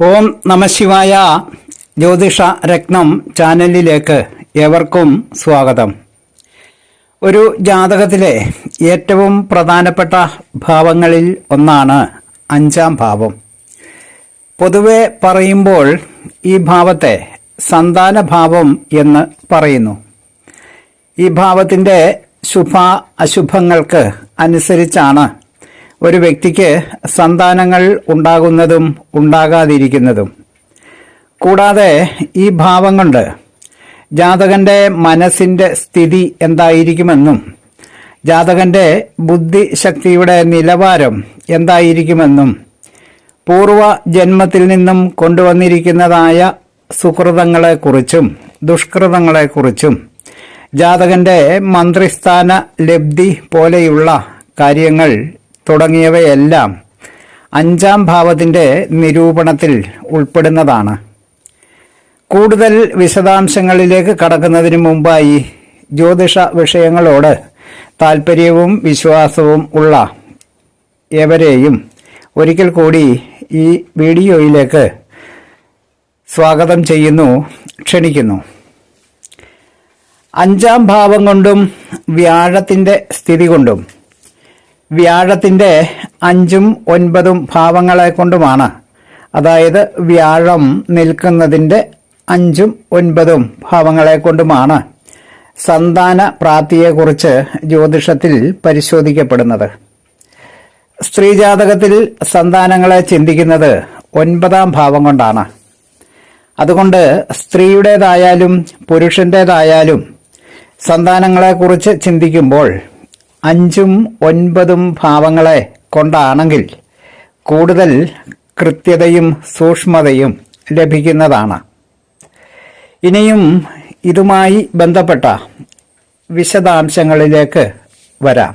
ഓം നമശിവായ ജ്യോതിഷ രത്നം ചാനലിലേക്ക് ഏവർക്കും സ്വാഗതം. ഒരു ജാതകത്തിലെ ഏറ്റവും പ്രധാനപ്പെട്ട ഭാവങ്ങളിൽ ഒന്നാണ് അഞ്ചാം ഭാവം. പൊതുവെ പറയുമ്പോൾ ഈ ഭാവത്തെ സന്താന ഭാവം എന്ന് പറയുന്നു. ഈ ഭാവത്തിന്റെ ശുഭ അശുഭങ്ങൾക്ക് അനുസരിച്ചാണ് ഒരു വ്യക്തിക്ക് സന്താനങ്ങൾ ഉണ്ടാകുന്നതും ഉണ്ടാകാതിരിക്കുന്നതും. കൂടാതെ ഈ ഭാവം കൊണ്ട് ജാതകന്റെ മനസ്സിന്റെ സ്ഥിതി എന്തായിരിക്കുമെന്നും ജാതകന്റെ ബുദ്ധിശക്തിയുടെ നിലവാരം എന്തായിരിക്കുമെന്നും പൂർവ ജന്മത്തിൽ നിന്നും കൊണ്ടുവന്നിരിക്കുന്നതായ സുഹൃതങ്ങളെക്കുറിച്ചും ദുഷ്കൃതങ്ങളെക്കുറിച്ചും ജാതകന്റെ മന്ത്രിസ്ഥാന ലബ്ധി പോലെയുള്ള കാര്യങ്ങൾ തുടങ്ങിയവയെല്ലാം അഞ്ചാം ഭാവത്തിന്റെ നിരൂപണത്തിൽ ഉൾപ്പെടുന്നതാണ്. കൂടുതൽ വിശദാംശങ്ങളിലേക്ക് കടക്കുന്നതിന് മുമ്പായി ജ്യോതിഷ വിഷയങ്ങളോട് താല്പര്യവും വിശ്വാസവും ഉള്ള എവരെയും ഒരിക്കൽ കൂടി ഈ വീഡിയോയിലേക്ക് സ്വാഗതം ചെയ്യുന്നു ക്ഷണിക്കുന്നു. അഞ്ചാം ഭാവം കൊണ്ടും വ്യാഴത്തിന്റെ സ്ഥിതി കൊണ്ടും വ്യാഴത്തിന്റെ അഞ്ചും ഒൻപതും ഭാവങ്ങളെ കൊണ്ടുമാണ്. അതായത് വ്യാഴം നിൽക്കുന്നതിന്റെ അഞ്ചും ഒൻപതും ഭാവങ്ങളെ കൊണ്ടുമാണ് സന്താന പ്രാപ്തിയെക്കുറിച്ച് ജ്യോതിഷത്തിൽ പരിശോധിക്കപ്പെടുന്നത്. സ്ത്രീജാതകത്തിൽ സന്താനങ്ങളെ ചിന്തിക്കുന്നത് ഒൻപതാം ഭാവം കൊണ്ടാണ്. അതുകൊണ്ട് സ്ത്രീയുടേതായാലും പുരുഷന്റേതായാലും സന്താനങ്ങളെക്കുറിച്ച് ചിന്തിക്കുമ്പോൾ അഞ്ചും ഒൻപതും ഭാവങ്ങളെ കൊണ്ടാണെങ്കിൽ കൂടുതൽ കൃത്യതയും സൂക്ഷ്മതയും ലഭിക്കുന്നതാണ്. ഇനിയും ഇതുമായി ബന്ധപ്പെട്ട വിശദാംശങ്ങളിലേക്ക് വരാം.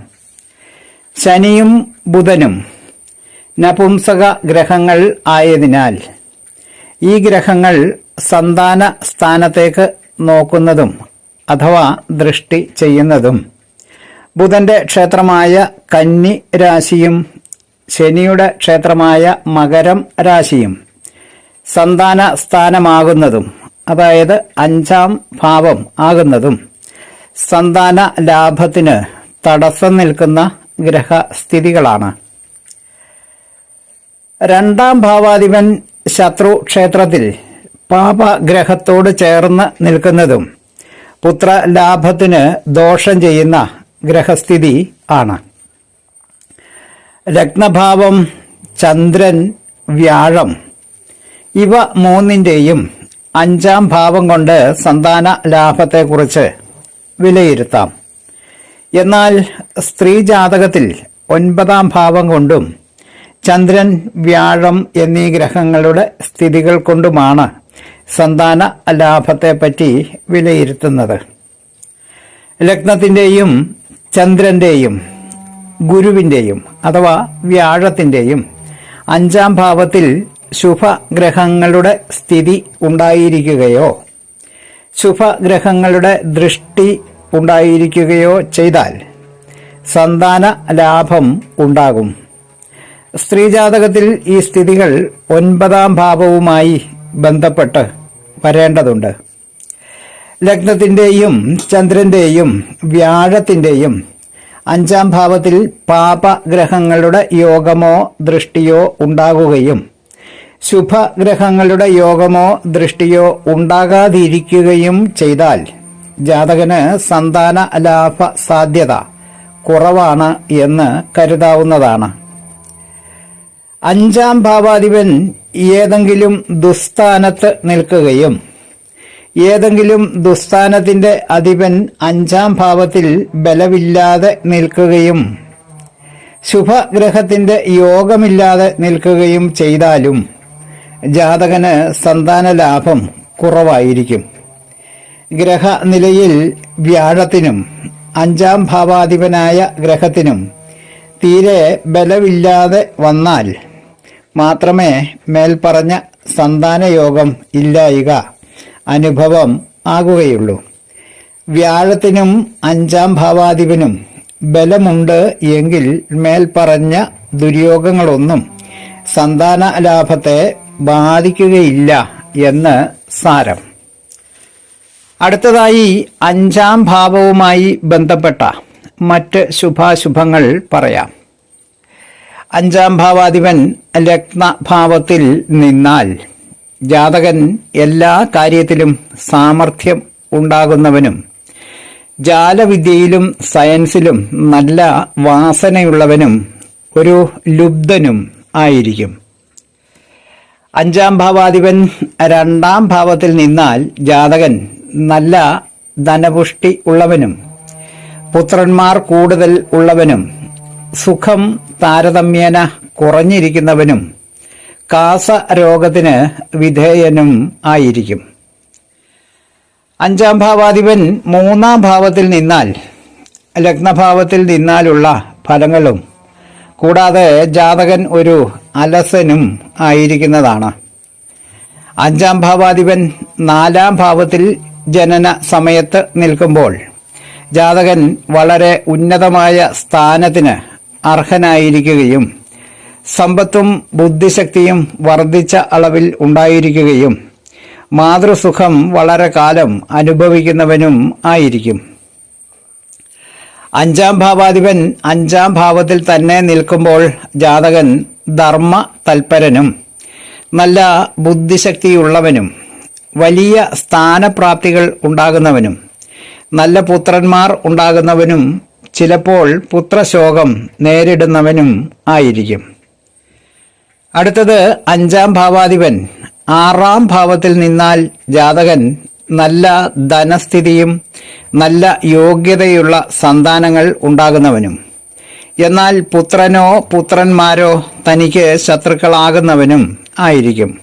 ശനിയും ബുധനും നപുംസക ഗ്രഹങ്ങൾ ആയതിനാൽ ഈ ഗ്രഹങ്ങൾ സന്താന സ്ഥാനത്തേക്ക് നോക്കുന്നതും അഥവാ ദൃഷ്ടി ചെയ്യുന്നതും ബുധന്റെ ക്ഷേത്രമായ കന്നി രാശിയും ശനിയുടെ ക്ഷേത്രമായ മകരം രാശിയും സന്താന സ്ഥാനമാകുന്നതും അതായത് അഞ്ചാം ഭാവം ആകുന്നതും. സന്താന ലാഭത്തിന് തടസ്സം നിൽക്കുന്ന ഗ്രഹസ്ഥിതികളാണ്. രണ്ടാം ഭാവാധിപൻ ശത്രു ക്ഷേത്രത്തിൽ പാപഗ്രഹത്തോട് ചേർന്ന് നിൽക്കുന്നതും പുത്രലാഭത്തിന് ദോഷം ചെയ്യുന്ന ഗ്രഹസ്ഥിതി ആണ്. രത്നഭാവം ചന്ദ്രൻ വ്യാഴം ഇവ മൂന്നിന്റെയും അഞ്ചാം ഭാവം കൊണ്ട് സന്താന ലാഭത്തെക്കുറിച്ച് വിലയിരുത്താം. എന്നാൽ സ്ത്രീ ജാതകത്തിൽ ഒൻപതാം ഭാവം കൊണ്ടും ചന്ദ്രൻ വ്യാഴം എന്നീ ഗ്രഹങ്ങളുടെ സ്ഥിതികൾ കൊണ്ടുമാണ് സന്താന ലാഭത്തെപ്പറ്റി വിലയിരുത്തുന്നത്. ലഗ്നത്തിന്റെയും ചന്ദ്രന്റെയും ഗുരുവിന്റെയും അഥവാ വ്യാഴത്തിന്റെയും അഞ്ചാം ഭാവത്തിൽ ശുഭഗ്രഹങ്ങളുടെ സ്ഥിതി ഉണ്ടായിരിക്കുകയോ ശുഭഗ്രഹങ്ങളുടെ ദൃഷ്ടി ഉണ്ടായിരിക്കുകയോ ചെയ്താൽ സന്താന ലാഭം ഉണ്ടാകും. സ്ത്രീജാതകത്തിൽ ഈ സ്ഥിതികൾ ഒൻപതാം ഭാവവുമായി ബന്ധപ്പെട്ട് വരേണ്ടതുണ്ട്. ലഗ്നത്തിന്റെയും ചന്ദ്രന്റെയും വ്യാഴത്തിന്റെയും അഞ്ചാം ഭാവത്തിൽ പാപഗ്രഹങ്ങളുടെ യോഗമോ ദൃഷ്ടിയോ ഉണ്ടാകുകയും ശുഭഗ്രഹങ്ങളുടെ യോഗമോ ദൃഷ്ടിയോ ഉണ്ടാകാതിരിക്കുകയും ചെയ്താൽ ജാതകന് സന്താന ലാഭ സാധ്യത കുറവാണ് എന്ന് കരുതാവുന്നതാണ്. അഞ്ചാം ഭാവാധിപൻ ഏതെങ്കിലും ദുസ്ഥാനത്ത് നിൽക്കുകയും ഏതെങ്കിലും ദുസ്ഥാനത്തിന്റെ അധിപൻ അഞ്ചാം ഭാവത്തിൽ ബലമില്ലാതെ നിൽക്കുകയും ശുഭഗ്രഹത്തിന്റെ യോഗമില്ലാതെ നിൽക്കുകയും ചെയ്താലും ജാതകന് സന്താന ലാഭം കുറവായിരിക്കും. ഗ്രഹനിലയിൽ വ്യാഴത്തിനും അഞ്ചാം ഭാവാധിപനായ ഗ്രഹത്തിനും തീരെ ബലമില്ലാതെ വന്നാൽ മാത്രമേ മേൽപ്പറഞ്ഞ സന്താനയോഗം ഇല്ലായിക. അനുഭവം ആകുകയുള്ളൂ. വ്യാഴത്തിനും അഞ്ചാം ഭാവാധിപനും ബലമുണ്ട് എങ്കിൽ മേൽപ്പറഞ്ഞ ദുര്യോഗങ്ങളൊന്നും സന്താന ലാഭത്തെ ബാധിക്കുകയില്ല എന്ന് സാരം. അടുത്തതായി അഞ്ചാം ഭാവവുമായി ബന്ധപ്പെട്ട മറ്റ് ശുഭാശുഭങ്ങൾ പറയാം. അഞ്ചാം ഭാവാധിപൻ ലഗ്നഭാവത്തിൽ നിന്നാൽ ജാതകൻ എല്ലാ കാര്യത്തിലും സാമർഥ്യം ഉണ്ടാകുന്നവനും ജാലവിദ്യയിലും സയൻസിലും നല്ല വാസനയുള്ളവനും ഒരു ലുബ്ധനും ആയിരിക്കും. അഞ്ചാം ഭാവാധിപൻ രണ്ടാം ഭാവത്തിൽ നിന്നാൽ ജാതകൻ നല്ല ധനപുഷ്ടി ഉള്ളവനും പുത്രന്മാർ കൂടുതൽ ഉള്ളവനും സുഖം താരതമ്യേന കുറഞ്ഞിരിക്കുന്നവനും കാസ രോഗത്തിന് വിധേയനും ആയിരിക്കും. അഞ്ചാം ഭാവാധിപൻ മൂന്നാം ഭാവത്തിൽ നിന്നാൽ ലഗ്നഭാവത്തിൽ നിന്നാലുള്ള ഫലങ്ങളും കൂടാതെ ജാതകൻ ഒരു അലസനും ആയിരിക്കുന്നതാണ്. അഞ്ചാം ഭാവാധിപൻ നാലാം ഭാവത്തിൽ ജനന സമയത്ത് നിൽക്കുമ്പോൾ ജാതകൻ വളരെ ഉന്നതമായ സ്ഥാനത്തിന് അർഹനായിരിക്കുകയും സമ്പത്തും ബുദ്ധിശക്തിയും വർദ്ധിച്ച അളവിൽ ഉണ്ടായിരിക്കുകയും മാതൃസുഖം വളരെ കാലം അനുഭവിക്കുന്നവനും ആയിരിക്കും. അഞ്ചാം ഭാവാധിപൻ അഞ്ചാം ഭാവത്തിൽ തന്നെ നിൽക്കുമ്പോൾ ജാതകൻ ധർമ്മ തൽപരനും നല്ല ബുദ്ധിശക്തിയുള്ളവനും വലിയ സ്ഥാനപ്രാപ്തികൾ ഉണ്ടാകുന്നവനും നല്ല പുത്രന്മാർ ഉണ്ടാകുന്നവനും ചിലപ്പോൾ പുത്രശോകം നേരിടുന്നവനും ആയിരിക്കും. അടുത്തത് അഞ്ചാം ഭാവാധിപൻ. ആറാം ഭാവത്തിൽ നിന്നാൽ ജാതകൻ നല്ല ധനസ്ഥിതിയും നല്ല യോഗ്യതയുള്ള സന്താനങ്ങൾ ഉണ്ടാകുന്നവനും. എന്നാൽ പുത്രനോ പുത്രന്മാരോ തനിക്ക് ശത്രുക്കളാകുന്നവനും ആയിരിക്കും.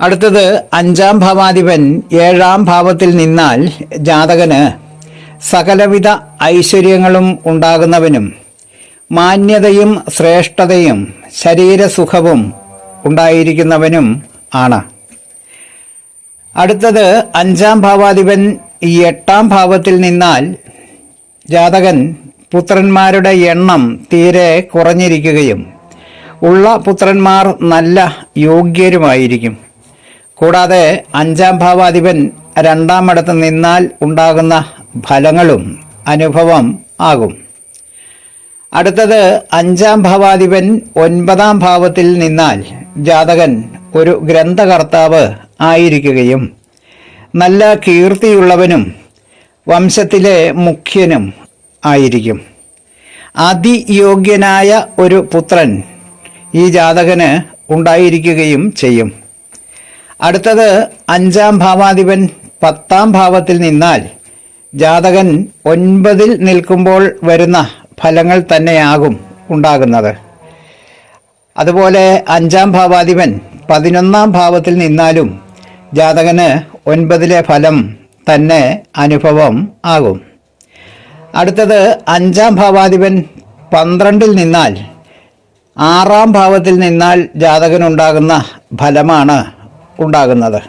അടുത്തത് അഞ്ചാം ഭാവാധിപൻ ഏഴാം ഭാവത്തിൽ നിന്നാൽ ജാതകന് സകലവിധ ഐശ്വര്യങ്ങളും ഉണ്ടാകുന്നവനും. മാന്യതയും ശ്രേഷ്ഠതയും ശരീരസുഖവും ഉണ്ടായിരിക്കുന്നവനും ആണ്. അടുത്തത് അഞ്ചാം ഭാവാധിപൻ ഈ എട്ടാം ഭാവത്തിൽ നിന്നാൽ ജാതകൻ പുത്രന്മാരുടെ എണ്ണം തീരെ കുറഞ്ഞിരിക്കുകയും ഉള്ള പുത്രന്മാർ നല്ല യോഗ്യരുമായിരിക്കും. കൂടാതെ അഞ്ചാം ഭാവാധിപൻ രണ്ടാമിടത്ത് നിന്നാൽ ഉണ്ടാകുന്ന ഫലങ്ങളും അനുഭവം ആകും. അടുത്തത് അഞ്ചാം ഭാവാധിപൻ ഒൻപതാം ഭാവത്തിൽ നിന്നാൽ ജാതകൻ ഒരു ഗ്രന്ഥകർത്താവ് ആയിരിക്കുകയും നല്ല കീർത്തിയുള്ളവനും വംശത്തിലെ മുഖ്യനും ആയിരിക്കും. അതിയോഗ്യനായ ഒരു പുത്രൻ ഈ ജാതകന് ഉണ്ടായിരിക്കുകയും ചെയ്യും. അടുത്തത് അഞ്ചാം ഭാവാധിപൻ പത്താം ഭാവത്തിൽ നിന്നാൽ ജാതകൻ ഒൻപതിൽ നിൽക്കുമ്പോൾ വരുന്ന ഫലങ്ങൾ തന്നെയാകും ഉണ്ടാകുന്നത്. അതുപോലെ അഞ്ചാം ഭാവാധിപൻ പതിനൊന്നാം ഭാവത്തിൽ നിന്നാലും ജാതകന് ഒൻപതിലെ ഫലം തന്നെ അനുഭവം ആകും. അടുത്തത് അഞ്ചാം ഭാവാധിപൻ പന്ത്രണ്ടിൽ നിന്നാൽ ആറാം ഭാവത്തിൽ നിന്നാൽ ജാതകനുണ്ടാകുന്ന ഫലമാണ് ഉണ്ടാകുന്നത്.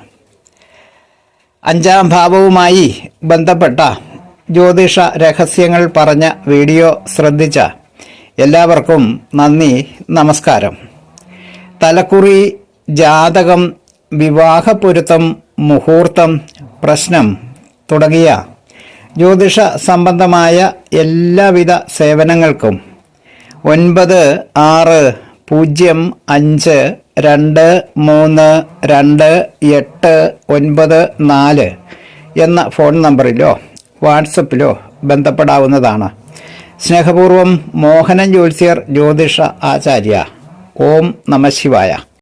അഞ്ചാം ഭാവവുമായി ബന്ധപ്പെട്ട ജ്യോതിഷ രഹസ്യങ്ങൾ പറഞ്ഞ വീഡിയോ ശ്രദ്ധിച്ച എല്ലാവർക്കും നന്ദി നമസ്കാരം. തലക്കുറി ജാതകം വിവാഹപ്പൊരുത്തം മുഹൂർത്തം പ്രശ്നം തുടങ്ങിയ ജ്യോതിഷ സംബന്ധമായ എല്ലാവിധ സേവനങ്ങൾക്കും ഒൻപത് ആറ് പൂജ്യം അഞ്ച് രണ്ട് മൂന്ന് രണ്ട് എട്ട് ഒൻപത് നാല് എന്ന ഫോൺ നമ്പറിലോ വാട്സപ്പിലോ ബന്ധപ്പെടാവുന്നതാണ്. സ്നേഹപൂർവം മോഹനൻ ജ്യോത്സ്യർ ജ്യോതിഷ ആചാര്യ. ഓം നമ ശിവായ.